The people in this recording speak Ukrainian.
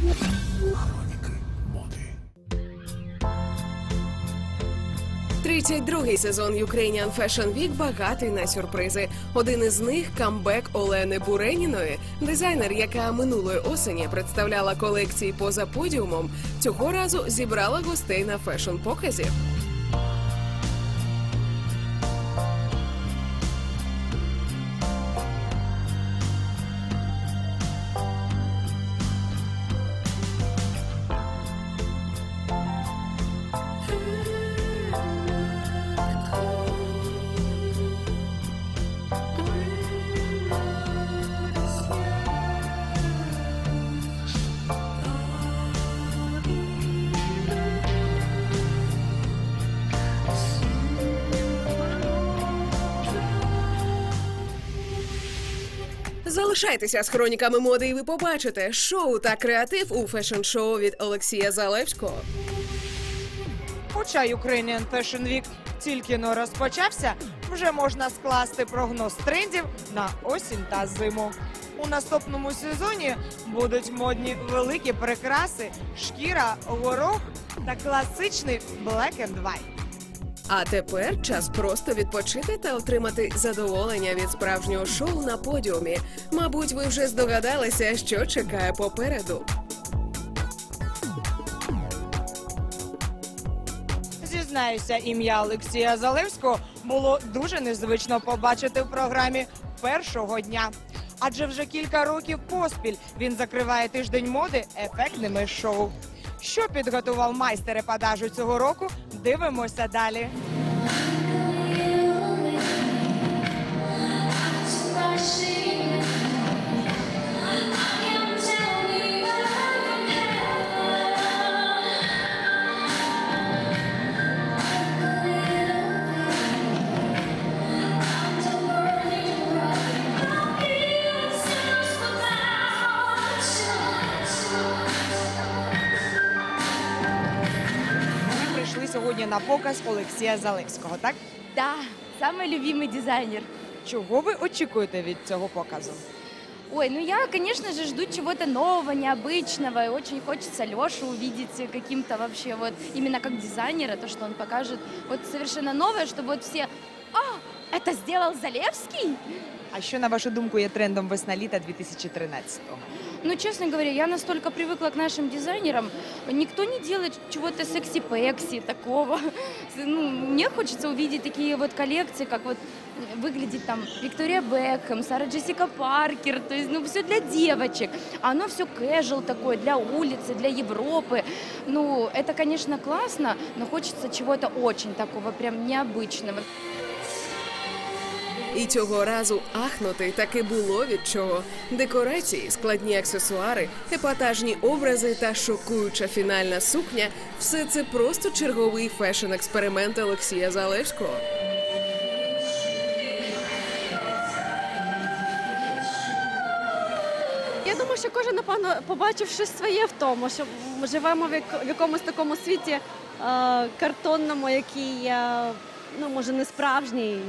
Хроніки моди. 32-й сезон Ukrainian Fashion Week багатий на сюрпризи. Один із них камбек Олени Буреніної, дизайнер, яка минулої осені представляла колекції поза подіумом, цього разу зібрала гостей на фешн-показі. Залишайтеся з хроніками моди, і ви побачите шоу та креатив у фешн-шоу від Олексія Залевського. Хоча Ukrainian Fashion Week тільки но розпочався, вже можна скласти прогноз трендів на осінь та зиму. У наступному сезоні будуть модні великі прикраси, шкіра, горох та класичний black and white. А тепер час просто відпочити та отримати задоволення від справжнього шоу на подіумі. Мабуть, ви вже здогадалися, що чекає попереду. Зізнаюся, ім'я Олексія Залевського було дуже незвично побачити в програмі першого дня. Адже вже кілька років поспіль він закриває тиждень моди ефектними шоу. Що підготував майстер епатажу цього року? Дивимося далі. сьогодні на показ Олексія Залевського. Так Да, самый любимый дизайнер. чого ви очікуєте від цього показу? Ой, ну я, конечно же, жду чего-то нового, необычного. И очень хочется Лешу увидеть каким-то вообще вот именно как дизайнера, то, что он покажет вот совершенно новое, чтобы вот все «А, это сделал Залевский?» А що на вашу думку є трендом весна-літа 2013-го? Ну, честно говоря, я настолько привыкла к нашим дизайнерам, никто не делает чего-то секси-пекси такого. Ну, мне хочется увидеть такие вот коллекции, как вот выглядит там Виктория Бекхэм, Сара Джессика Паркер, то есть, ну, все для девочек. А оно все casual такое, для улицы, для Европы. Ну, это, конечно, классно, но хочется чего-то очень такого прям необычного. І цього разу ахнути таки було від чого. Декорації, складні аксесуари, епатажні образи та шокуюча фінальна сукня все це просто черговий фешн-експеримент Олексія Залевського. Я думаю, що кожен напевно побачив щось своє в тому, що ми живемо в яко- в якомусь такому світі е, картонному, який е, ну може не справжній.